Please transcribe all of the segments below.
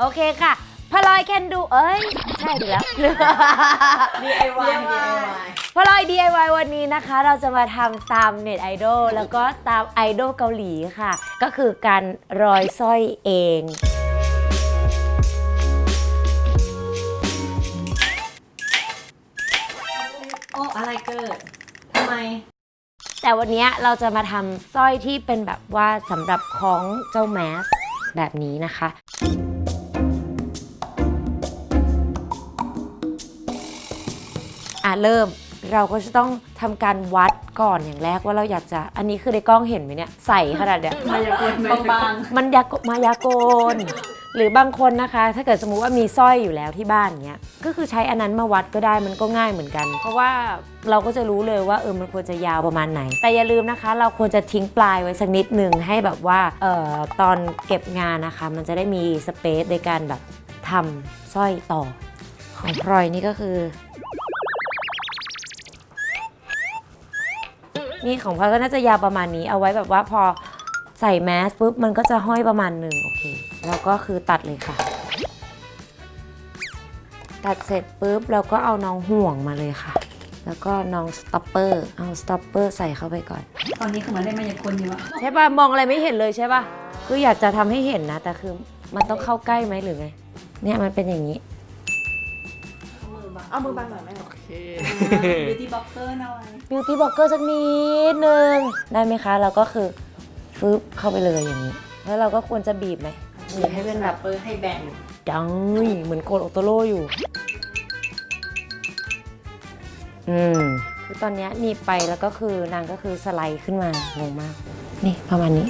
โอเคค่ะพลอยแคนดูเอ้ย ใช่ถูกแล้ว DIY DIY พลอย DIY วันนี้นะคะ เราจะมาทำตามเน็ตไอดอลแล้วก็ตามไอดอลเกาหลีค่ะ ก็คือการรอยสร้อยเอง โอ้อะไรเกิดทำไม แต่วันนี้เราจะมาทำสร้อยที่เป็นแบบว่าสำหรับคล้องเจ้าแมสแบบนี้นะคะ อะเริ่มเราก็จะต้องทำการวัดก่อนอย่างแรกว่าเราอยากจะอันนี้คือในกล้องเห็นไหมเนี่ยใส่ขนาดเนี้ยมายากลบางมันยากมายากลหรือบางคนนะคะ ถ้าเกิดสมมุติว่ามีสร้อยอยู่แล้วที่บ้านเนี้ยก็คือใช้อันนั้นมาวัดก็ได้มันก็ง่ายเหมือนกัน เพราะว่าเราก็จะรู้เลยว่าเออมันควรจะยาวประมาณไหน แต่อย่าลืมนะคะ เราควรจะทิ้งปลายไว้สักนิดหนึ่งให้แบบว่าเอ่อตอนเก็บงานนะคะ มันจะได้มีสเปซในการแบบทำสร้อยต่อ ของพลอยนี่ก็คือ นี่ของพลอยก็น่าจะยาวประมาณนี้ เอาไว้แบบว่าพอใส่แมสปุ๊บมันก็จะห้อยประมาณหนึ่งโอเค แล้วก็คือตัดเลยค่ะ ตัดเสร็จปุ๊บเราก็เอาน้องห่วงมาเลยค่ะ แล้วก็น้องสต็อปเปอร์เอาสต็อปเปอร์ใส่เข้าไปก่อน ตอนนี้คือมันได้มายากลอยู่อะใช่ป่ะมองอะไรไม่เห็นเลยใช่ป่ะคืออยากจะทำให้เห็นนะ แต่คือมันต้องเข้าใกล้ไหมหรือไง เนี่ยมันเป็นอย่างนี้ เอามือบังหน่อยไหมโอเค บิวตี้บ็อกเกอร์หน่อยบิวตี้บล็อกเกอร์สักนิดนึงได้ไหมคะ เราก็คือฟึบเข้าไปเลยอย่างนี้ แล้วเราก็ควรจะบีบไหมบีบให้เป็นแบบเปอร์ให้แบ่งดังเหมือนโกดโอโตโร่อยู่ อืมคือตอนเนี้ยหนีบไปแล้วก็คือนางก็คือสไลด์ขึ้นมางงมาก นี่ประมาณนี้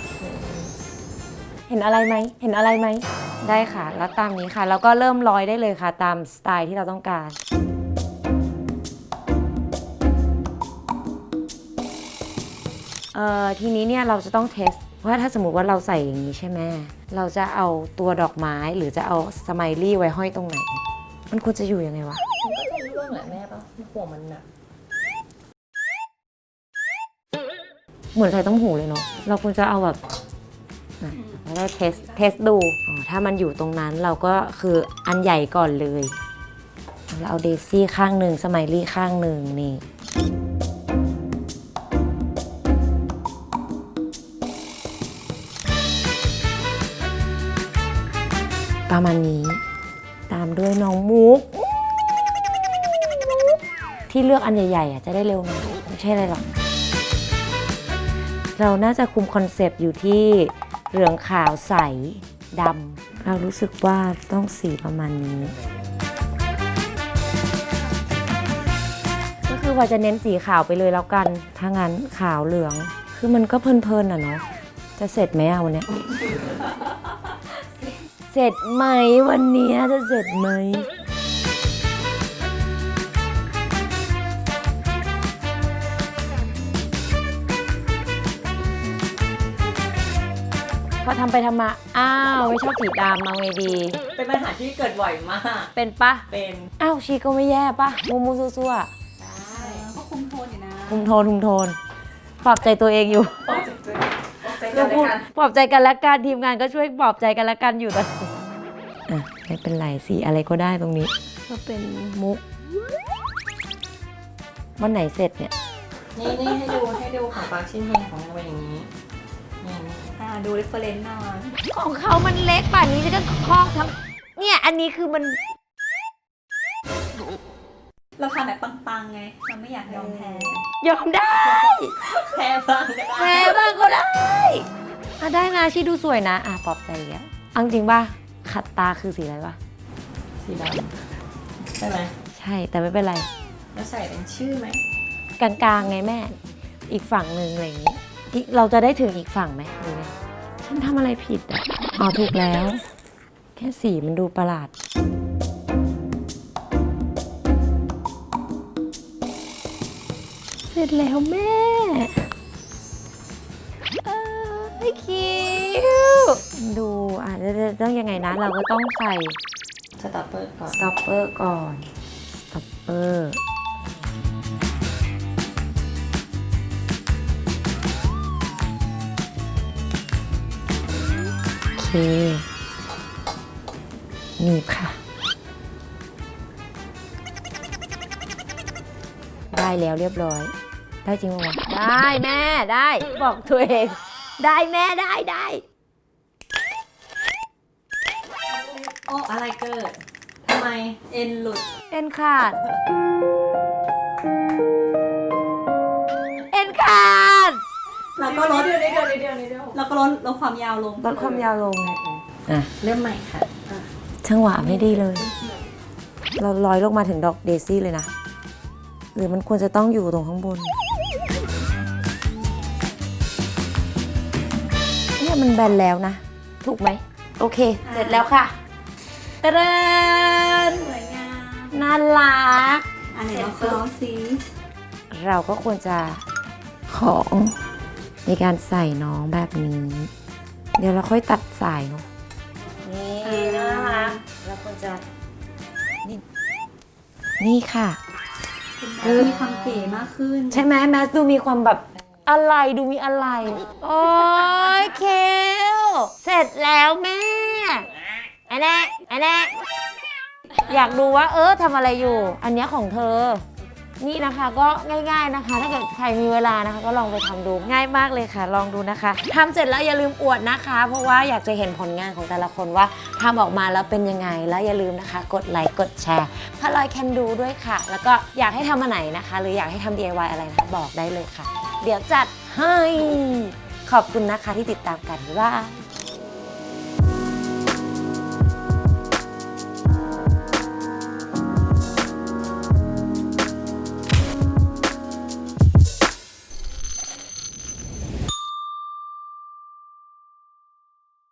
เห็นอะไรไหมเห็นอะไรไหมได้ค่ะ แล้วตามนี้ค่ะ แล้วก็เริ่มร้อยได้เลยค่ะ ตามสไตล์ที่เราต้องการ เอ่อทีนี้เนี่ยเราจะต้องเทสว่าถ้าสมมติว่าเราใส่อย่างนี้ใช่ไหมเราจะเอาตัวดอกไม้หรือจะเอาสไมลี่ไว้ห้อยตรงไหน มันควรจะอยู่ยังไงวะ มันก็จะร่วงแหละแม่ปะหัวมันหนักเหมือนใส่ต้มหูเลยเนาะ เราควรจะเอาแบบอะเราได้เทสเทสดูอ๋อถ้ามันอยู่ตรงนั้นเราก็คืออันใหญ่ก่อนเลย เราเอาเดซี่ข้างหนึ่งสไมลี่ข้างหนึ่งนี่ ประมาณนี้ ตามด้วยน้องมุก ที่เลือกอันใหญ่ๆอะจะได้เร็วหน่อยไม่ใช่อะไรหรอก เราน่าจะคุมคอนเซปต์อยู่ที่เหลืองขาวใสดำเรารู้สึกว่าต้องสีประมาณนี้ ก็คือว่าจะเน้นสีขาวไปเลยแล้วกัน ถ้างั้นขาวเหลือง คือมันก็เพลินๆอะเนาะ จะเสร็จไหมอะวันเนี้ย เสร็จไหมวันเนี้ยจะเสร็จไหมพอทำไปทำมา อ้าวไม่ชอบสีดำเอาไงดี เป็นปัญหาที่เกิดบ่อยมาก เป็นปะ เป็นอ้าวชีก็ไม่แย่ปะมูมูซั่วได้ก็คุมโทนอยู่นะๆคุมโทนคุมโทนปลอบใจตัวเองอยู่ปลอบใจ กันแล้วกันปลอบใจกันและกันทีมงานก็ช่วยปลอบใจกันและกันอยู่ตอนนี้อะไม่เป็นไรสีอะไรก็ได้ตรงนี้ ก็เป็นมุกวันไหนเสร็จเนี่ย นี่นี่ให้ดูให้ดูของปากชิ้นเฮงของนางเป็นอย่างนี้นี่นี่อ่าดูเรฟเฟรนซ์หน่อยของเขามันเล็กป่านนี้จะก็คล้องทั้งเนี่ยอันนี้คือมัน เราทำแบบปังๆไง เราไม่อยากยอมแพ้ ยอมได้แพ้บ้างก็ได้ แพ้บ้างก็ได้อะได้นะชีดูสวยนะ อะปลอบใจอีกอะเอาจริงป่ะขัดตาคือสีอะไรป่ะสีดำใช่ไหมใช่แต่ไม่เป็นไรแล้วใส่เป็นชื่อไหมกลางๆไงแม่ อีกฝั่งหนึ่งอะไรอย่างนี้ที่เราจะได้ถึงอีกฝั่งไหมหรือไงฉันทำอะไรผิดอะอ๋อถูกแล้ว แค่สีมันดูประหลาด เสร็จแล้วแม่ เอ้ยคิวดูอะเดี๋ยวๆต้องยังไงนะ เราก็ต้องใส่สต็อปเปอร์ก่อน สต็อปเปอร์ก่อน สต็อปเปอร์โอเคหนีบค่ะ ได้แล้วเรียบร้อย ได้จริงปะวะได้แม่ได้ บอกตัวเอง ได้แม่ได้ได้โอ้อะไรเกิดทำไมเอ็นหลุด เอ็นขาด เอ็นขาด แล้วก็ลดเดี๋ยวเดี๋ยวเดี๋ยวเดี๋ยวเดี๋ยวแล้วก็ลดลดความยาวลงลดความยาวลงอะเริ่มใหม่ค่ะช่างหวะไม่ดีเลย เราลอยลงมาถึงดอกเดซี่เลยนะ หรือมันควรจะต้องอยู่ตรงข้างบน มันแบนแล้วนะ ถูกไหม โอเค เสร็จแล้วค่ะตะเรนสวยงามน่ารัก อันไหนลองลองซิเราก็ควรจะของในการใส่น้องแบบนี้ เดี๋ยวเราค่อยตัดสายเนาะนี่น่ารักเราควรจะนี่นี่ค่ะมีความเก๋มากขึ้น ใช่ไหมแมสดูมีความแบบ อะไรดูมีอะไร โอ้ยเคลเสร็จแล้วแม่อันนี้อันนี้อยากดูว่าเออทำอะไรอยู่ อันเนี้ยของเธอ นี่นะคะก็ง่าย ๆนะคะ ถ้าเกิดใครมีเวลานะคะ ก็ลองไปทำดูง่ายมากเลยค่ะ ลองดูนะคะทำเสร็จแล้วอย่าลืมอวดนะคะ เพราะว่าอยากจะเห็นผลงานของแต่ละคนว่าทำออกมาแล้วเป็นยังไงแล้วอย่าลืมนะคะ กดไลค์กดแชร์พาลอยแคนดูด้วยค่ะ แล้วก็อยากให้ทำอันไหนนะคะ หรืออยากให้ทำ DIY อะไรนะคะบอกได้เลยค่ะ เดี๋ยวจัดให้ ขอบคุณนะคะที่ติดตามกันว่า